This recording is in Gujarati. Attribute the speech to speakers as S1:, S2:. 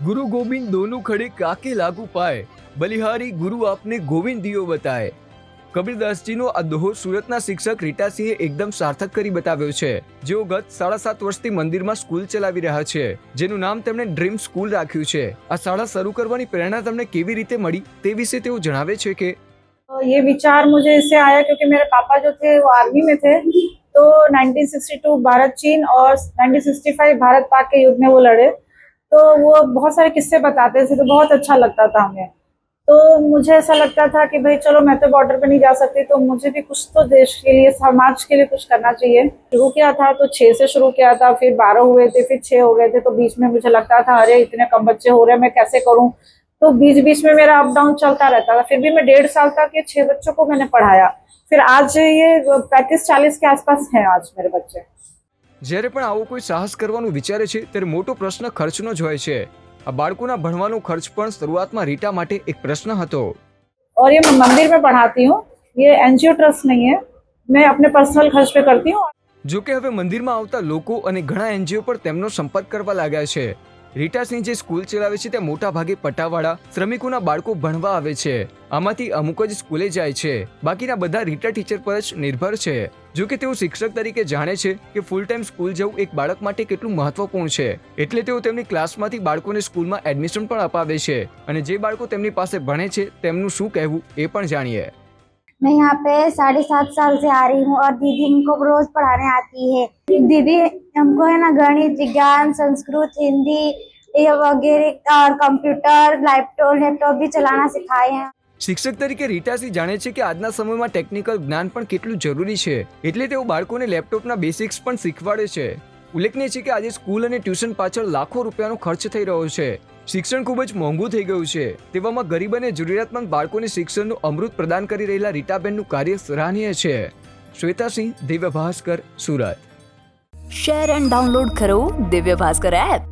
S1: गुरु गोविंद दोनों खड़े काके लागू पाए બલિહારી ગુરુ આપને ગોવિંદ દિયો બતાય કબીરદાસજીનો આ દોહો સુરતના શિક્ષક રીટાસિંહે એકદમ સાર્થક કરી બતાવ્યો છે જેઓ ગત સાડા સાત વર્ષથી મંદિરમાં સ્કૂલ ચલાવી રહ્યા છે જેનું નામ તેમણે ડ્રીમ સ્કૂલ રાખ્યું છે આ શાળા શરૂ કરવાની પ્રેરણા તમને કેવી રીતે મળી તે વિશે તેઓ જણાવે છે કે
S2: तो ये विचार मुझे इससे आया क्योंकि मेरे पापा जो थे वो आर्मी में थे तो 1962 भारत चीन और 1965 भारत पाक के युद्ध में वो लड़े तो वो बहुत सारे किस्से बताते थे तो बहुत अच्छा लगता था हमें। तो मुझे ऐसा लगता था कि भाई, चलो मैं तो बॉर्डर पे नहीं जा सकती तो मुझे भी कुछ तो देश के लिए, समाज के लिए कुछ करना चाहिए। शुरू किया था तो छः से शुरू किया था, फिर बारह हुए थे, फिर छः हो गए थे तो बीच में मुझे लगता था, अरे, इतने कम बच्चे हो रहे हैं, मैं कैसे करूँ? तो बीच बीच में मेरा अप डाउन चलता रहता था। फिर भी मैं डेढ़ साल तक ये छह बच्चों को मैंने पढ़ाया। फिर आज ये पैंतीस चालीस के आसपास हैं आज मेरे बच्चे।
S1: જ્યારે પણ આવો કોઈ સાહસ કરવાનું વિચારે છે ત્યારે મોટો પ્રશ્ન ખર્ચનો જ હોય છે આ બાળકોના ભણવાનો ખર્ચ પણ શરૂઆતમાં રીટા માટે એક પ્રશ્ન હતો
S2: और ये मैं मंदिर में पढ़ाती हूँ ये एनजीओ ट्रस्ट नहीं है मैं अपने पर्सनल खर्च पे करती हूँ
S1: જો કે હવે મંદિરમાં આવતા લોકો અને ઘણા એનજીઓ પર તેમનો સંપર્ક કરવા લાગ્યા છે રીટાસિંહ જે સ્કૂલ ચલાવે છે તે મોટા ભાગે પટાવાળા, શ્રમિકોના બાળકો ભણવા આવે છે. આમાંથી અમુક જ સ્કૂલે જાય છે. બાકીના બધા રીટા ટીચર પર જ નિર્ભર છે. જો કે તેઓ શિક્ષક તરીકે જાણે છે કે ફૂલ ટાઈમ સ્કૂલ જવું એક બાળક માટે કેટલું મહત્વપૂર્ણ છે. એટલે તેઓ તેમની ક્લાસમાંથી બાળકોને સ્કૂલમાં એડમિશન પણ અપાવે છે. અને જે બાળકો તેમની પાસે ભણે છે તેમનું શું કહેવું એ પણ જાણીએ.
S3: मैं यहाँ पे साढ़े सात साल से आ रही हूँ और दीदी हमको रोज पढ़ाने आती है दीदी हमको है ना गणित विज्ञान संस्कृत हिंदी ये वगैरह और कंप्यूटर लैपटॉप लैपटॉप भी चलाना सिखाए हैं
S1: શિક્ષક તરીકે રીટાસી જાણે છે કે આજના સમયમાં ટેકનિકલ જ્ઞાન પણ કેટલું જરૂરી છે એટલે તેઓ બાળકોને લેપટોપના બેસિક્સ પણ શીખવાડે છે ઉલ્લેખનીય છે કે આજે સ્કૂલ અને ટ્યુશન પાછળ લાખો રૂપિયાનો ખર્ચ થઈ રહ્યો છે શિક્ષણ ખૂબ જ મોંઘું થઈ ગયું છે. તેવામાં ગરીબ અને જરૂરિયાતમંદ બાળકોને શિક્ષણનું અમૃત પ્રદાન કરી રહેલા રીટાબેનનું કાર્ય સરાહનીય છે. Shweta Singh Divya Bhaskar
S4: Surat. Share and download કરો દિવ્ય ભાસ્કર એપ.